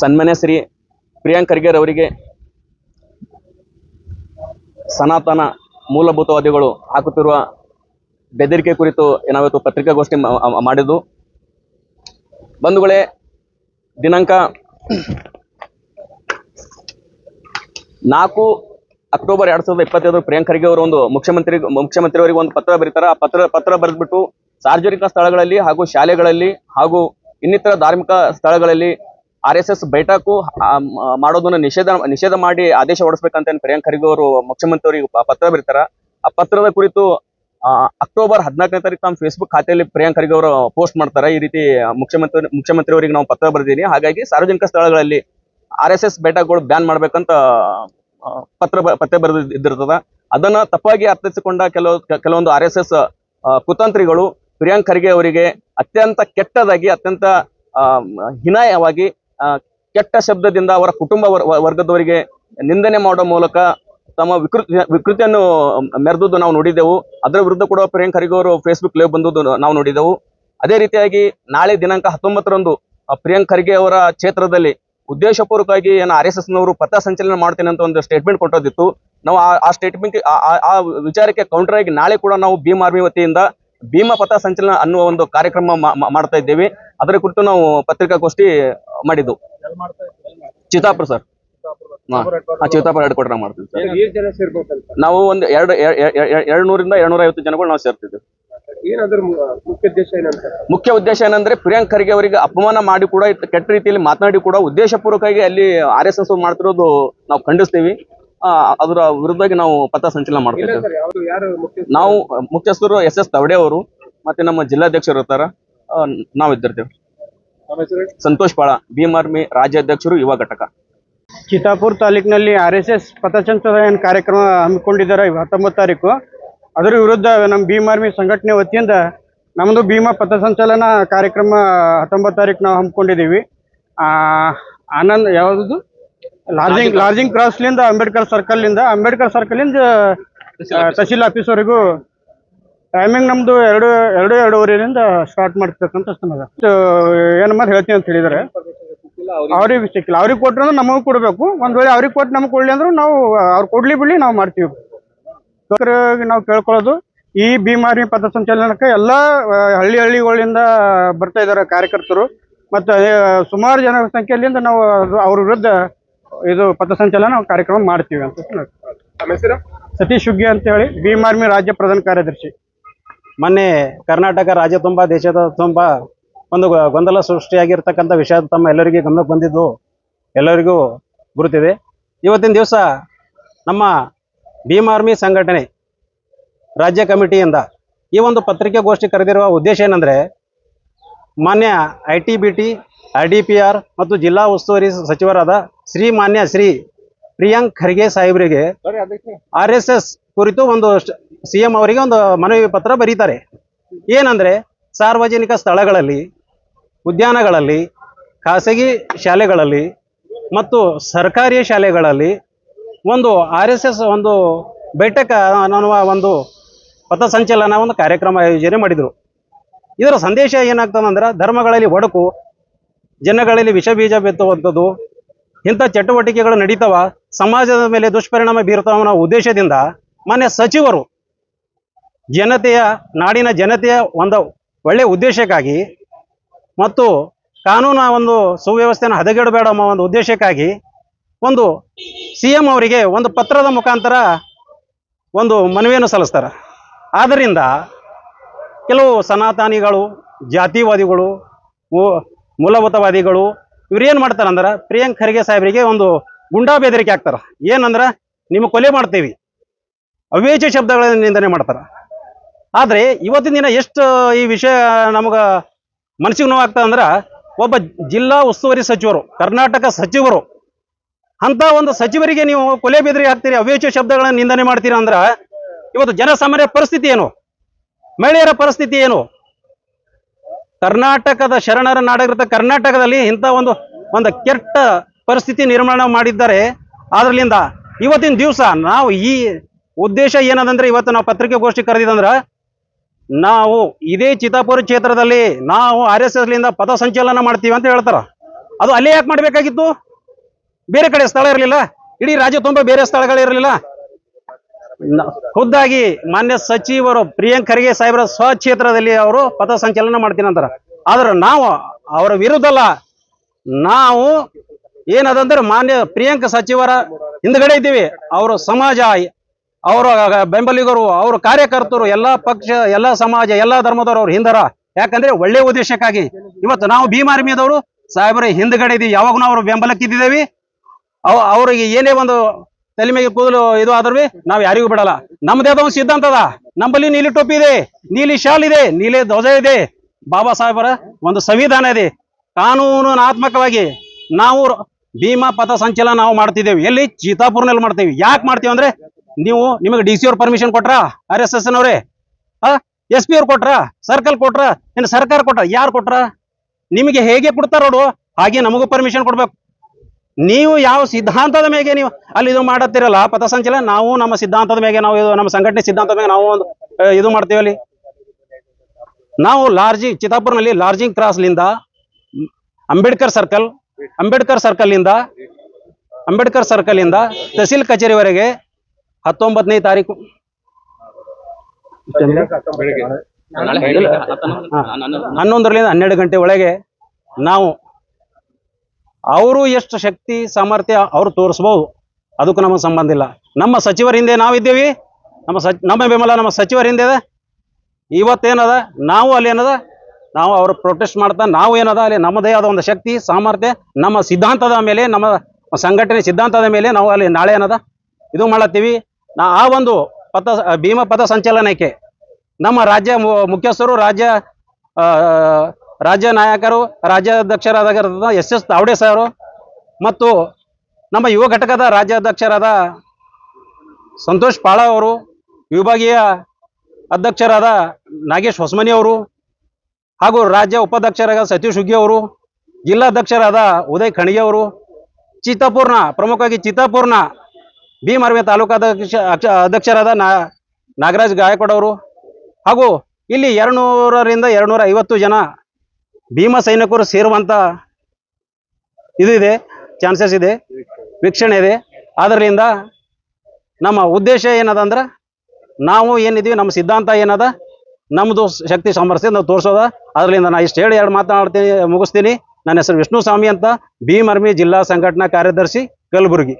ಸನ್ಮಾನ್ಯ ಶ್ರೀ ಪ್ರಿಯಾಂಕ್ ಖರ್ಗೆರ್ ಅವರಿಗೆ ಸನಾತನ ಮೂಲಭೂತವಾದಿಗಳು ಹಾಕುತ್ತಿರುವ ಬೆದರಿಕೆ ಕುರಿತು ನಾವಿವತ್ತು ಪತ್ರಿಕಾಗೋಷ್ಠಿ ಮಾಡಿದ್ದು. ಬಂಧುಗಳೇ, ದಿನಾಂಕ ನಾಲ್ಕು ಅಕ್ಟೋಬರ್ ಎರಡ್ ಸಾವಿರದ ಇಪ್ಪತ್ತೈದು ಪ್ರಿಯಾಂಕ್ ಖರ್ಗೆ ಅವರು ಒಂದು ಮುಖ್ಯಮಂತ್ರಿ ಮುಖ್ಯಮಂತ್ರಿ ಅವರಿಗೆ ಒಂದು ಪತ್ರ ಬರೀತಾರೆ. ಆ ಪತ್ರ ಪತ್ರ ಬರೆದ್ಬಿಟ್ಟು ಸಾರ್ವಜನಿಕ ಸ್ಥಳಗಳಲ್ಲಿ ಹಾಗೂ ಶಾಲೆಗಳಲ್ಲಿ ಹಾಗೂ ಇನ್ನಿತರ ಧಾರ್ಮಿಕ ಸ್ಥಳಗಳಲ್ಲಿ ಆರ್ ಎಸ್ ಎಸ್ ಬೈಠಕು ಮಾಡೋದನ್ನ ನಿಷೇಧ ನಿಷೇಧ ಮಾಡಿ ಆದೇಶ ಹೊರಡಿಸ್ಬೇಕಂತ ಪ್ರಿಯಾಂಕ್ ಖರ್ಗೆ ಅವರು ಮುಖ್ಯಮಂತ್ರಿ ಅವರಿಗೆ ಪತ್ರ ಬರೀತಾರ. ಆ ಪತ್ರದ ಕುರಿತು ಅಕ್ಟೋಬರ್ ಹದಿನಾಲ್ಕನೇ ತಾರೀಕು ನಮ್ಮ ಫೇಸ್ಬುಕ್ ಖಾತೆಯಲ್ಲಿ ಪ್ರಿಯಾಂಕ್ ಖರ್ಗೆ ಅವರು ಪೋಸ್ಟ್ ಮಾಡ್ತಾರೆ. ಈ ರೀತಿ ಮುಖ್ಯಮಂತ್ರಿ ಮುಖ್ಯಮಂತ್ರಿ ಅವರಿಗೆ ನಾವು ಪತ್ರ ಬರೆದೀನಿ ಹಾಗಾಗಿ ಸಾರ್ವಜನಿಕ ಸ್ಥಳಗಳಲ್ಲಿ ಆರ್ ಎಸ್ ಎಸ್ ಬ್ಯಾನ್ ಮಾಡ್ಬೇಕಂತ ಪತ್ರ ಪತ್ರ ಬರೆದು ಇದ್ದಿರ್ತದ ಅದನ್ನ ತಪ್ಪಾಗಿ ಅರ್ಥೈಸಿಕೊಂಡ ಕೆಲವು, ಕೆಲವೊಂದು ಆರ್ ಎಸ್ ಎಸ್ ಕುತಂತ್ರಿಗಳು ಪ್ರಿಯಾಂಕ್ ಖರ್ಗೆ ಅವರಿಗೆ ಅತ್ಯಂತ ಕೆಟ್ಟದಾಗಿ, ಅತ್ಯಂತ ಹೀನಾಯವಾಗಿ ಕೆಟ್ಟ ಶಬ್ದದಿಂದ ಅವರ ಕುಟುಂಬ ವರ್- ವರ್- ವರ್ಗದವರಿಗೆ ನಿಂದನೆ ಮಾಡೋ ಮೂಲಕ ತಮ್ಮ ವಿಕೃತಿ, ವಿಕೃತಿಯನ್ನು ಮೆರೆದುದು ನಾವು ನೋಡಿದ್ದೆವು. ಅದರ ವಿರುದ್ಧ ಕೂಡ ಪ್ರಿಯಾಂಕ್ ಖರ್ಗೆ ಅವರು ಫೇಸ್ಬುಕ್ ಲೈವ್ ಬಂದು ನಾವು ನೋಡಿದೆವು ಅದೇ ರೀತಿಯಾಗಿ ನಾಳೆ ದಿನಾಂಕ ಹತ್ತೊಂಬತ್ತರಂದು ಪ್ರಿಯಾಂಕ್ ಖರ್ಗೆ ಅವರ ಕ್ಷೇತ್ರದಲ್ಲಿ ಉದ್ದೇಶಪೂರ್ವಕವಾಗಿ ಏನು ಆರ್ ಎಸ್ ಎಸ್ ನವರು ಪಥ ಸಂಚಲನ ಮಾಡ್ತೇನೆ ಅಂತ ಒಂದು ಸ್ಟೇಟ್ಮೆಂಟ್ ಕೊಟ್ಟೋದಿತ್ತು ನಾವು ಆ ಸ್ಟೇಟ್ಮೆಂಟ್ ಆ ವಿಚಾರಕ್ಕೆ ಕೌಂಟರ್ ಆಗಿ ನಾಳೆ ಕೂಡ ನಾವು ಭೀಮ್ ಆರ್ಮಿ ವತಿಯಿಂದ ಭೀಮ ಪಥ ಸಂಚಲನ ಅನ್ನುವ ಒಂದು ಕಾರ್ಯಕ್ರಮ ಮಾಡ್ತಾ ಇದ್ದೇವೆ. ಅದರ ಕುರಿತು ನಾವು ಪತ್ರಿಕಾಗೋಷ್ಠಿ ಮಾಡಿದ್ದು. Chitapur sir. Chitapur Chittapur headquarter ಮಾಡ್ತೀವಿ ಸರ್. ನಾವು ಒಂದು ಎರಡು ಎರಡು ನೂರಿಂದ ಎರಡ್ನೂರ ಐವತ್ತು ಜನಗಳು ನಾವು ಮು- ಮುಖ್ಯ ಉದ್ದೇಶ ಏನಂತ? ಮುಖ್ಯ ಉದ್ದೇಶ ಏನಂದ್ರೆ ಪ್ರಿಯಾಂಕ್ ಖರ್ಗೆ ಅವರಿಗೆ ಅಪಮಾನ ಮಾಡಿ ಕೂಡ ಕೆಟ್ಟ ರೀತಿಯಲ್ಲಿ ಮಾತನಾಡಿ ಕೂಡ ಉದ್ದೇಶಪೂರ್ವಕವಾಗಿ ಅಲ್ಲಿ ಆರ್ ಎಸ್ ಎಸ್ ಮಾಡ್ತಿರೋದು ನಾವು ಖಂಡಿಸ್ತೀವಿ. ಅದರ ವಿರುದ್ಧವಾಗಿ ನಾವು ಪಥ ಸಂಚಲನ ಮುಖ್ಯ ನಾವು ಮುಖ್ಯಸ್ಥರು ಎಸ್ ಎಸ್ ತವಡೆ ಅವರು ಮತ್ತೆ ನಮ್ಮ ಜಿಲ್ಲಾಧ್ಯಕ್ಷರು ಇರ್ತಾರ. ನಾವು ಇದ್ದಿರ್ತೇವೆ. ಸಂತೋಷ್ ಪಾಳ ಭೀಮ್ ಆರ್ಮಿ ರಾಜ್ಯಾಧ್ಯಕ್ಷರು ಯುವ ಘಟಕ. ಚಿತ್ತಾಪುರ್ ತಾಲೂಕಿನಲ್ಲಿ ಆರ್ ಎಸ್ ಎಸ್ ಪಥಸಂಚಲನ ಕಾರ್ಯಕ್ರಮ ಹಮ್ಮಿಕೊಂಡಿದ್ದಾರೆ ಹತ್ತೊಂಬತ್ತು ತಾರೀಕು. ಅದರ ವಿರುದ್ಧ ನಮ್ಮ ಭೀಮ್ ಆರ್ಮಿ ಸಂಘಟನೆ ವತಿಯಿಂದ ನಮ್ಮದು ಭೀಮಾ ಪಥಸಂಚಲನ ಕಾರ್ಯಕ್ರಮ ಹತ್ತೊಂಬತ್ತು ತಾರೀಕು ನಾವು ಹಮ್ಮಿಕೊಂಡಿದ್ದೀವಿ. ಆ, ಆನಂದ್ ಯಾವುದು? ಲಾರ್ಜಿಂಗ್ ಲಾರ್ಜಿಂಗ್ ಕ್ರಾಸ್ ಲಿಂದ ಅಂಬೇಡ್ಕರ್ ಸರ್ಕಲ್ನಿಂದ ಅಂಬೇಡ್ಕರ್ ಸರ್ಕಲಿಂದ ತಹಸೀಲ್ ಆಫೀಸ್ವರೆಗೂ ಟೈಮಿಂಗ್ ನಮ್ದು ಎರಡು ಎರಡು ಎರಡೂವರೆಯಿಂದ ಸ್ಟಾರ್ಟ್ ಮಾಡ್ತಕ್ಕಂಥ ಸ್ಥಳ ಏನು ಮಾಡಿ ಹೇಳ್ತೀನಿ ಅಂತ ಹೇಳಿದರೆ ಅವ್ರಿಗೆ ಸಿಕ್ಕಿಲ್ಲ. ಅವ್ರಿಗೆ ಕೊಟ್ರು ಅಂದ್ರೆ ನಮಗೂ ಕೊಡಬೇಕು. ಒಂದ್ ವೇಳೆ ಅವ್ರಿಗೆ ಕೊಟ್ಟು ನಮಗೆ ಕೊಡ್ಲಿ ಅಂದ್ರೆ ನಾವು ಅವ್ರು ಕೊಡ್ಲಿ ಬಿಡ್ಲಿ ನಾವು ಮಾಡ್ತೀವಿ. ನಾವು ಕೇಳ್ಕೊಳ್ಳೋದು. ಈ ಭೀಮಾರಿ ಪಥಸಂಚಲನಕ್ಕೆ ಎಲ್ಲ ಹಳ್ಳಿ ಹಳ್ಳಿಗಳಿಂದ ಬರ್ತಾ ಇದ್ದಾರೆ ಕಾರ್ಯಕರ್ತರು. ಮತ್ತು ಸುಮಾರು ಜನ ಸಂಖ್ಯೆಯಲ್ಲಿಂದ ನಾವು ಅವ್ರ ವಿರುದ್ಧ ಇದು ಪಥಸಂಚಲನ ಕಾರ್ಯಕ್ರಮ ಮಾಡ್ತೀವಿ ಅಂತ. ನಮ್ಮ ಹೆಸರು? ಸತೀಶ್ ಶುಗ್ಗಿ ಅಂತ ಹೇಳಿ ಭೀಮ್ ಆರ್ಮಿ ರಾಜ್ಯ ಪ್ರಧಾನ ಕಾರ್ಯದರ್ಶಿ. ಮೊನ್ನೆ ಕರ್ನಾಟಕ ರಾಜ್ಯ ತುಂಬ ದೇಶದ ತುಂಬ ಒಂದು ಗೊಂದಲ ಸೃಷ್ಟಿಯಾಗಿರ್ತಕ್ಕಂಥ ವಿಷಯ ತಮ್ಮ ಎಲ್ಲರಿಗೆ ಗಮನಕ್ಕೆ ಬಂದಿದ್ದು ಎಲ್ಲರಿಗೂ ಗುರುತಿದೆ. ಇವತ್ತಿನ ದಿವಸ ನಮ್ಮ ಭೀಮ್ ಆರ್ಮಿ ಸಂಘಟನೆ ರಾಜ್ಯ ಕಮಿಟಿಯಿಂದ ಈ ಒಂದು ಪತ್ರಿಕಾಗೋಷ್ಠಿ ಕರೆದಿರುವ ಉದ್ದೇಶ ಏನಂದರೆ ಮಾನ್ಯ I T B T R D P R ಮತ್ತು ಜಿಲ್ಲಾ ಉಸ್ತುವಾರಿ ಸಚಿವರಾದ ಶ್ರೀ ಮಾನ್ಯ ಶ್ರೀ ಪ್ರಿಯಾಂಕ್ ಖರ್ಗೆ ಸಾಹೇಬರಿಗೆ ಆರ್ ಎಸ್ ಎಸ್ ಕುರಿತು ಒಂದು ಸಿ ಎಂ ಅವರಿಗೆ ಒಂದು ಮನವಿ ಪತ್ರ ಬರೀತಾರೆ. ಏನಂದ್ರೆ ಸಾರ್ವಜನಿಕ ಸ್ಥಳಗಳಲ್ಲಿ ಉದ್ಯಾನಗಳಲ್ಲಿ ಖಾಸಗಿ ಶಾಲೆಗಳಲ್ಲಿ ಮತ್ತು ಸರ್ಕಾರಿ ಶಾಲೆಗಳಲ್ಲಿ ಒಂದು ಆರ್ ಎಸ್ ಎಸ್ ಒಂದು ಬೈಠಕ ಅನ್ನುವ ಒಂದು ಪಥಸಂಚಲನ ಒಂದು ಕಾರ್ಯಕ್ರಮ ಆಯೋಜನೆ ಮಾಡಿದರು. ಇದರ ಸಂದೇಶ ಏನಾಗ್ತದಂದ್ರೆ ಧರ್ಮಗಳಲ್ಲಿ ಒಡಕು ಜನಗಳಲ್ಲಿ ವಿಷ ಬೀಜ ಬಿತ್ತುವಂಥದ್ದು ಇಂಥ ಚಟುವಟಿಕೆಗಳು ನಡೀತಾವ, ಸಮಾಜದ ಮೇಲೆ ದುಷ್ಪರಿಣಾಮ ಬೀರ್ತಾವ ಅನ್ನೋ ಉದ್ದೇಶದಿಂದ ಮಾನ್ಯ ಸಚಿವರು ಜನತೆಯ, ನಾಡಿನ ಜನತೆಯ ಒಂದು ಒಳ್ಳೆಯ ಉದ್ದೇಶಕ್ಕಾಗಿ ಮತ್ತು ಕಾನೂನ ಒಂದು ಸುವ್ಯವಸ್ಥೆಯನ್ನು ಹದಗೆಡಬೇಡ ಅನ್ನೋ ಒಂದು ಉದ್ದೇಶಕ್ಕಾಗಿ ಒಂದು ಸಿ ಎಂ ಅವರಿಗೆ ಒಂದು ಪತ್ರದ ಮುಖಾಂತರ ಒಂದು ಮನವಿಯನ್ನು ಸಲ್ಲಿಸ್ತಾರೆ. ಆದ್ದರಿಂದ ಕೆಲವು ಸನಾತನಿಗಳು, ಜಾತಿವಾದಿಗಳು ಮೂಲಭೂತವಾದಿಗಳು ಇವ್ರು ಏನು ಮಾಡ್ತಾರ ಅಂದ್ರ ಪ್ರಿಯಾಂಕ್ ಖರ್ಗೆ ಸಾಹೇಬರಿಗೆ ಒಂದು ಗುಂಡಾ ಬೆದರಿಕೆ ಹಾಕ್ತಾರ. ಏನಂದ್ರ ನಿಮ್ಮ ಕೊಲೆ ಮಾಡ್ತೀವಿ. ಅವೇಚ ಶಬ್ದಗಳನ್ನ ನಿಂದನೆ ಮಾಡ್ತಾರ. ಆದ್ರೆ ಇವತ್ತಿನ ದಿನ ಎಷ್ಟು ಈ ವಿಷಯ ನಮಗ ಮನಸ್ಸಿಗೆ ನೋವಾಗ್ತದೆ ಅಂದ್ರ ಒಬ್ಬ ಜಿಲ್ಲಾ ಉಸ್ತುವಾರಿ ಸಚಿವರು, ಕರ್ನಾಟಕ ಸಚಿವರು, ಅಂತ ಒಂದು ಸಚಿವರಿಗೆ ನೀವು ಕೊಲೆ ಬೆದರಿ ಹಾಕ್ತೀರಿ ಅವೇಚ ಶಬ್ದಗಳನ್ನ ನಿಂದನೆ ಮಾಡ್ತೀರಾ ಅಂದ್ರ ಇವತ್ತು ಜನಸಾಮಾನ್ಯ ಪರಿಸ್ಥಿತಿ ಏನು? ಮಹಿಳೆಯರ ಪರಿಸ್ಥಿತಿ ಏನು? ಕರ್ನಾಟಕದ ಶರಣರ ನಾಡಾಗಿರುತ್ತೆ ಕರ್ನಾಟಕದಲ್ಲಿ ಇಂಥ ಒಂದು ಒಂದು ಕೆಟ್ಟ ಪರಿಸ್ಥಿತಿ ನಿರ್ಮಾಣ ಮಾಡಿದ್ದಾರೆ. ಅದರಲ್ಲಿಂದ ಇವತ್ತಿನ ದಿವಸ ನಾವು ಈ ಉದ್ದೇಶ ಏನದಂದ್ರೆ ಇವತ್ತು ನಾವು ಪತ್ರಿಕೆಗೋಷ್ಠಿ ಕರೆದಿದ್ದಂದ್ರೆ ನಾವು ಇದೇ ಚಿತಾಪುರ ಕ್ಷೇತ್ರದಲ್ಲಿ ನಾವು ಆರ್ ಎಸ್ ಎಸ್ಲಿಂದ ಪಥ ಸಂಚಲನ ಮಾಡ್ತೀವಿ ಅಂತ ಹೇಳ್ತಾರ. ಅದು ಅಲ್ಲೇ ಯಾಕೆ ಮಾಡಬೇಕಾಗಿತ್ತು? ಬೇರೆ ಕಡೆ ಸ್ಥಳ ಇರಲಿಲ್ಲ. ಇಡೀ ರಾಜ್ಯ ತುಂಬ ಬೇರೆ ಸ್ಥಳಗಳಿರಲಿಲ್ಲ ಖುದ್ದಾಗಿ ಮಾನ್ಯ ಸಚಿವರು ಪ್ರಿಯಾಂಕ್ ಖರ್ಗೆ ಸಾಹೇಬರ ಸ್ವಕ್ಷೇತ್ರದಲ್ಲಿ ಅವರು ಪಥಸಂಚಲನ ಮಾಡ್ತೀನಿ ಅಂತಾರೆ. ಆದ್ರೆ ನಾವು ಅವರ ವಿರುದ್ಧ ಅಲ್ಲ ನಾವು ಏನದಂದ್ರೆ ಮಾನ್ಯ ಪ್ರಿಯಾಂಕ ಸಚಿವರ ಹಿಂದ್ಗಡೆ ಇದ್ದೀವಿ. ಅವರು ಸಮಾಜ, ಅವರ ಬೆಂಬಲಿಗರು, ಅವರ ಕಾರ್ಯಕರ್ತರು, ಎಲ್ಲಾ ಪಕ್ಷ, ಎಲ್ಲಾ ಸಮಾಜ, ಎಲ್ಲಾ ಧರ್ಮದವರು ಅವ್ರು ಹಿಂದರ. ಯಾಕಂದ್ರೆ ಒಳ್ಳೆ ಉದ್ದೇಶಕ್ಕಾಗಿ. ಇವತ್ತು ನಾವು ಭೀಮಾರ್ಮಿಯದವರು ಸಾಹೇಬರ ಹಿಂದ್ಗಡೆ ಇದೀವಿ. ಯಾವಾಗ ನಾವು ಅವ್ರ ಬೆಂಬಲಕ್ಕಿದ್ದೀವಿ. ಅವ ಅವ್ರಿಗೆ ಏನೇ ಒಂದು ತಲೆ ಕೂದಲು ಇದು ಆದ್ರೂ ನಾವ್ ಯಾರಿಗೂ ಬಿಡಲ್ಲ. ನಮ್ದೇ ಅದ ಒಂದು ಸಿದ್ಧಾಂತ ಅದ. ನಮ್ಮಲ್ಲಿ ನೀಲಿ ಟೋಪಿ ಇದೆ, ನೀಲಿ ಶಾಲ್ ಇದೆ, ನೀಲಿ ಧ್ವಜ ಇದೆ. ಬಾಬಾ ಸಾಹೇಬರ ಒಂದು ಸಂವಿಧಾನ ಇದೆ. ಕಾನೂನಾತ್ಮಕವಾಗಿ ನಾವು ಭೀಮಾ ಪಥ ಸಂಚಲನ ನಾವು ಮಾಡ್ತಿದ್ದೇವೆ. ಎಲ್ಲಿ? ಚೀತಾಪುರ್ನಲ್ಲಿ ಮಾಡ್ತೀವಿ. ಯಾಕೆ ಮಾಡ್ತೀವಿ ಅಂದ್ರೆ ನೀವು ನಿಮಗೆ ಡಿ ಸಿ ಅವ್ರ ಪರ್ಮಿಷನ್ ಕೊಟ್ರ? ಆರ್ ಎಸ್ ಎಸ್ ಅವರೇ ಎಸ್ ಪಿ ಅವ್ರು ಕೊಟ್ರ? ಸರ್ಕಲ್ ಕೊಟ್ರ? ಏನ್ ಸರ್ಕಾರ ಕೊಟ್ರ? ಯಾರು ಕೊಟ್ರ? ನಿಮಗೆ ಹೇಗೆ ಕೊಡ್ತಾರ ನೋಡು ಹಾಗೆ ನಮಗೂ ಪರ್ಮಿಷನ್ ಕೊಡ್ಬೇಕು. ನೀವು ಯಾವ ಸಿದ್ಧಾಂತದ ಮೇಲೆ ನೀವು ಅಲ್ಲಿ ಇದು ಮಾಡತ್ತಿರಲ್ಲ? ಪಥಸಂಚಲನ ನಾವು ನಮ್ಮ ಸಿದ್ಧಾಂತದ ಮೇಲೆ ನಾವು ಇದು ನಮ್ಮ ಸಂಘಟನೆ ಸಿದ್ಧಾಂತದ ಮೇಲೆ ನಾವು ಒಂದು ಇದು ಮಾಡ್ತೀವಿ ಅಲ್ಲಿ. ನಾವು ಲಾರ್ಜಿ, ಚಿತ್ತಾಪುರ್ನಲ್ಲಿ ಲಾರ್ಜಿಂಗ್ ಕ್ರಾಸ್ಲಿಂದ ಅಂಬೇಡ್ಕರ್ ಸರ್ಕಲ್ ಅಂಬೇಡ್ಕರ್ ಸರ್ಕಲ್ನಿಂದ ಅಂಬೇಡ್ಕರ್ ಸರ್ಕಲ್ನಿಂದ ತಹಸೀಲ್ ಕಚೇರಿವರೆಗೆ ಹತ್ತೊಂಬತ್ತನೇ ತಾರೀಕು. ಹನ್ನೊಂದರಿಂದ ಹನ್ನೆರಡು ಗಂಟೆ ಒಳಗೆ ನಾವು ಅವರು ಎಷ್ಟು ಶಕ್ತಿ, ಸಾಮರ್ಥ್ಯ ಅವರು ತೋರಿಸ್ಬೋದು. ಅದಕ್ಕೂ ನಮಗೆ ಸಂಬಂಧ ಇಲ್ಲ. ನಮ್ಮ ಸಚಿವರ ಹಿಂದೆ ನಾವಿದ್ದೇವೆ. ನಮ್ಮ ಸಚ್, ನಮ್ಮ ಬೆಂಬಲ ನಮ್ಮ ಸಚಿವರ ಹಿಂದೆ ಇದೆ ಇವತ್ತೇನದ? ನಾವು ಅಲ್ಲಿ ಏನದ? ನಾವು ಅವ್ರ ಪ್ರೊಟೆಸ್ಟ್ ಮಾಡ್ತಾ, ನಾವು ಏನದ? ಅಲ್ಲಿ ನಮ್ಮದೇ ಆದ ಒಂದು ಶಕ್ತಿ, ಸಾಮರ್ಥ್ಯ, ನಮ್ಮ ಸಿದ್ಧಾಂತದ ಮೇಲೆ, ನಮ್ಮ ಸಂಘಟನೆ ಸಿದ್ಧಾಂತದ ಮೇಲೆ ನಾವು ಅಲ್ಲಿ ನಾಳೆ ಏನದ? ಇದು ಮಾಡತ್ತೀವಿ ನಾ, ಆ ಒಂದು ಪಥ, ಭೀಮ ಪಥ ಸಂಚಲನಕ್ಕೆ ನಮ್ಮ ರಾಜ್ಯ ಮುಖ್ಯಸ್ಥರು, ರಾಜ್ಯ ರಾಜ್ಯ ನಾಯಕರು ರಾಜ್ಯಾಧ್ಯಕ್ಷರಾದ ಎಸ್ ಎಸ್ ತಾವಡೆ ಸರ್ ಮತ್ತು ನಮ್ಮ ಯುವ ಘಟಕದ ರಾಜ್ಯಾಧ್ಯಕ್ಷರಾದ ಸಂತೋಷ್ ಪಾಳ ಅವರು, ವಿಭಾಗೀಯ ಅಧ್ಯಕ್ಷರಾದ ನಾಗೇಶ್ ಹೊಸಮನಿ ಅವರು ಹಾಗೂ ರಾಜ್ಯ ಉಪಾಧ್ಯಕ್ಷರಾದ ಸತೀಶ್ ಉಗ್ಗಿ ಅವರು ಜಿಲ್ಲಾಧ್ಯಕ್ಷರಾದ ಉದಯ್ ಖಣಿಗೆ ಅವರು, ಚಿತ್ತಾಪುರ್ನ, ಪ್ರಮುಖವಾಗಿ ಚಿತ್ತಾಪುರ್ನ ಭೀಮರ್ವೆ ತಾಲೂಕಾಧ್ಯಕ್ಷ ಅಧ್ಯಕ್ಷರಾದ ನಾ, ನಾಗರಾಜ್ ಗಾಯಕವಾಡ್ ಅವರು ಹಾಗೂ ಇಲ್ಲಿ ಎರಡುನೂರರಿಂದ ಎರಡುನೂರ ಐವತ್ತು ಜನ ಭೀಮ ಸೈನಿಕರು ಸೇರುವಂತ ಇದು ಇದೆ ಚಾನ್ಸಸ್ ಇದೆ, ವೀಕ್ಷಣೆ ಇದೆ. ಅದರಿಂದ ನಮ್ಮ ಉದ್ದೇಶ ಏನದ ಅಂದ್ರೆ ನಾವು ಏನಿದೀವಿ, ನಮ್ಮ ಸಿದ್ಧಾಂತ ಏನದ ನಮ್ಮದು ಶಕ್ತಿ ಸಾಮರ್ಥ್ಯ ನಾವು ತೋರಿಸೋದ. ಅದರಿಂದ ನಾ ಇಷ್ಟು ಹೇಳಿ ಎರಡು ಮಾತನಾಡ್ತೀನಿ, ಮುಗಿಸ್ತೀನಿ. ನನ್ನ ಹೆಸರು ವಿಷ್ಣು ಸ್ವಾಮಿ ಅಂತ, ಭೀಮ್ ಆರ್ಮಿ ಜಿಲ್ಲಾ ಸಂಘಟನಾ ಕಾರ್ಯದರ್ಶಿ ಕಲಬುರಗಿ.